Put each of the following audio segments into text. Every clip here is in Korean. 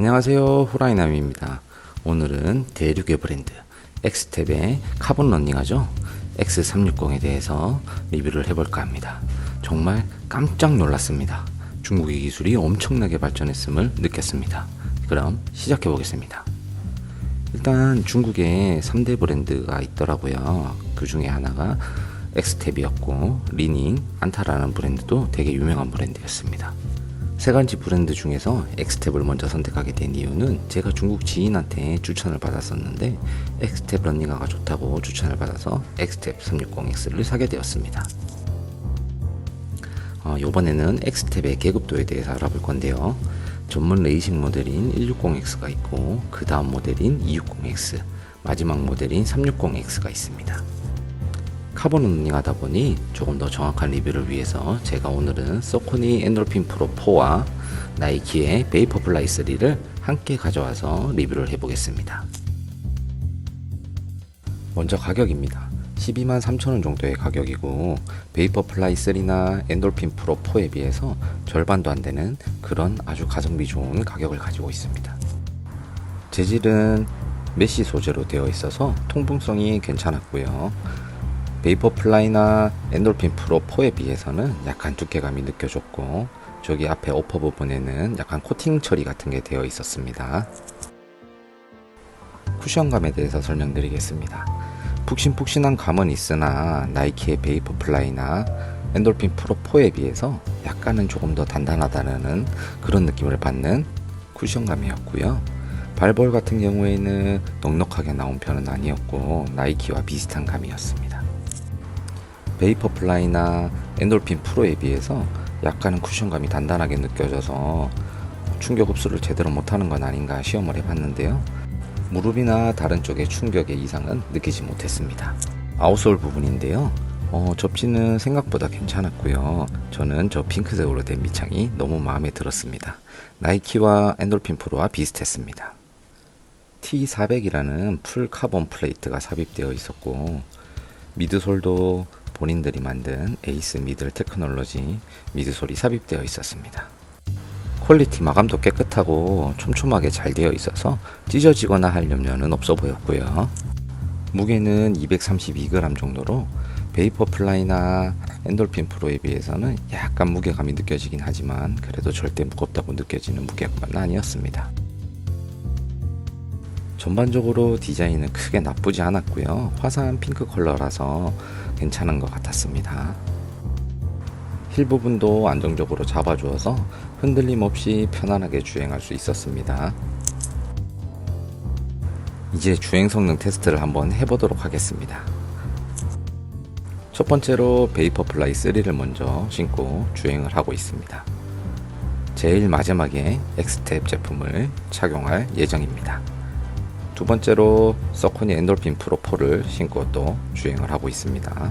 안녕하세요. 후라이남입니다. 오늘은 대륙의 브랜드 엑스텝의 카본 런닝하죠? X360에 대해서 리뷰를 해볼까 합니다. 정말 깜짝 놀랐습니다. 중국의 기술이 엄청나게 발전했음을 느꼈습니다. 그럼 시작해 보겠습니다. 일단 중국에 3대 브랜드가 있더라고요. 그 중에 하나가 엑스텝이었고 리닝, 안타라는 브랜드도 되게 유명한 브랜드였습니다 세 가지 브랜드 중에서 엑스텝을 먼저 선택하게 된 이유는 제가 중국 지인한테 추천을 받았었는데 엑스텝 런닝화가 좋다고 추천을 받아서 엑스텝 360X를 사게 되었습니다. 어, 이번에는 엑스텝의 계급도에 대해서 알아볼 건데요. 전문 레이싱 모델인 160X가 있고 그 다음 모델인 260X, 마지막 모델인 360X가 있습니다. 카본 런닝 하다 보니 조금 더 정확한 리뷰를 위해서 제가 오늘은 소코니 엔돌핀 프로 4와 나이키의 베이퍼플라이 3를 함께 가져와서 리뷰를 해보겠습니다. 먼저 가격입니다. 12만 3천원 정도의 가격이고 베이퍼플라이 3나 엔돌핀 프로 4에 비해서 절반도 안 되는 그런 아주 가성비 좋은 가격을 가지고 있습니다. 재질은 메쉬 소재로 되어 있어서 통풍성이 괜찮았고요. 베이퍼 플라이나 엔돌핀 프로 4에 비해서는 약간 두께감이 느껴졌고 저기 앞에 오퍼 부분에는 약간 코팅 처리 같은 게 되어 있었습니다. 쿠션감에 대해서 설명드리겠습니다. 푹신푹신한 감은 있으나 나이키의 베이퍼 플라이나 엔돌핀 프로 4에 비해서 약간은 조금 더 단단하다는 그런 느낌을 받는 쿠션감이었고요. 발볼 같은 경우에는 넉넉하게 나온 편은 아니었고 나이키와 비슷한 감이었습니다. 베이퍼 플라이나 엔돌핀 프로에 비해서 약간은 쿠션감이 단단하게 느껴져서 충격 흡수를 제대로 못하는 건 아닌가 시험을 해봤는데요. 무릎이나 다른 쪽의 충격의 이상은 느끼지 못했습니다. 아웃솔 부분인데요. 어, 접지는 생각보다 괜찮았고요. 저는 저 핑크색으로 된 밑창이 너무 마음에 들었습니다. 나이키와 엔돌핀 프로와 비슷했습니다. T400이라는 풀 카본 플레이트가 삽입되어 있었고 미드솔도 본인들이 만든 에이스 미들 테크놀로지 미드솔이 삽입되어 있었습니다. 퀄리티 마감도 깨끗하고 촘촘하게 잘 되어 있어서 찢어지거나 할 염려는 없어 보였고요. 무게는 232g 정도로 베이퍼 플라이나 엔돌핀 프로에 비해서는 약간 무게감이 느껴지긴 하지만 그래도 절대 무겁다고 느껴지는 무게감은 아니었습니다. 전반적으로 디자인은 크게 나쁘지 않았고요. 화사한 핑크 컬러라서 괜찮은 것 같았습니다. 힐 부분도 안정적으로 잡아주어서 흔들림 없이 편안하게 주행할 수 있었습니다. 이제 주행 성능 테스트를 한번 해보도록 하겠습니다. 첫 번째로 베이퍼 플라이 3를 먼저 신고 주행을 하고 있습니다. 제일 마지막에 엑스텝 제품을 착용할 예정입니다. 두 번째로 서코니 엔돌핀 프로 4를 신고 또 주행을 하고 있습니다.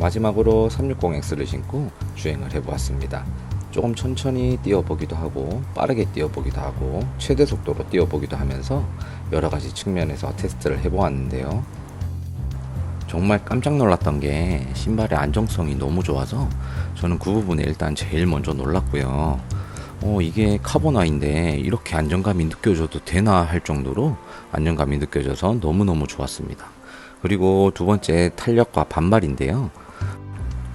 마지막으로 360X를 신고 주행을 해보았습니다. 조금 천천히 뛰어보기도 하고 빠르게 뛰어보기도 하고 최대 속도로 뛰어보기도 하면서 여러 가지 측면에서 테스트를 해보았는데요. 정말 깜짝 놀랐던 게 신발의 안정성이 너무 좋아서 저는 그 부분에 일단 제일 먼저 놀랐고요. 어, 이게 카보나인데 이렇게 안정감이 느껴져도 되나 할 정도로 안정감이 느껴져서 너무너무 좋았습니다. 그리고 두 번째 탄력과 반발인데요.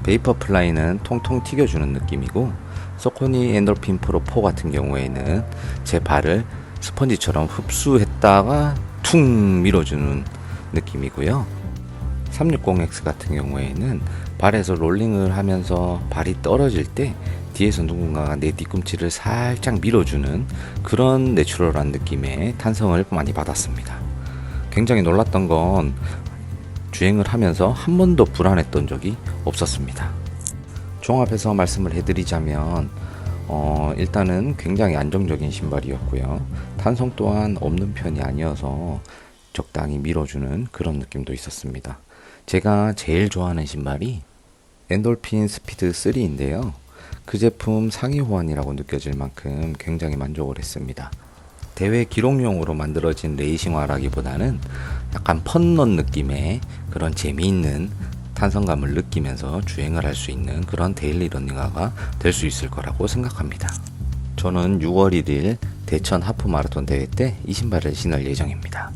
베이퍼 플라이는 통통 튀겨주는 느낌이고 소코니 엔돌핀 프로 4 같은 경우에는 제 발을 스펀지처럼 흡수했다가 퉁 밀어주는 느낌이고요. 360X 같은 경우에는 발에서 롤링을 하면서 발이 떨어질 때 뒤에서 누군가가 내 뒤꿈치를 살짝 밀어주는 그런 내추럴한 느낌의 탄성을 많이 받았습니다. 굉장히 놀랐던 건 주행을 하면서 한 번도 불안했던 적이 없었습니다. 종합해서 말씀을 해드리자면 어, 일단은 굉장히 안정적인 신발이었고요. 탄성 또한 없는 편이 아니어서 적당히 밀어주는 그런 느낌도 있었습니다. 제가 제일 좋아하는 신발이 엔돌핀 스피드 3인데요. 그 제품 상위 호환이라고 느껴질 만큼 굉장히 만족을 했습니다. 대회 기록용으로 만들어진 레이싱화라기보다는 약간 펀런 느낌의 그런 재미있는 탄성감을 느끼면서 주행을 할 수 있는 그런 데일리 러닝화가 될 수 있을 거라고 생각합니다. 저는 6월 1일 대천 하프 마라톤 대회 때 이 신발을 신을 예정입니다.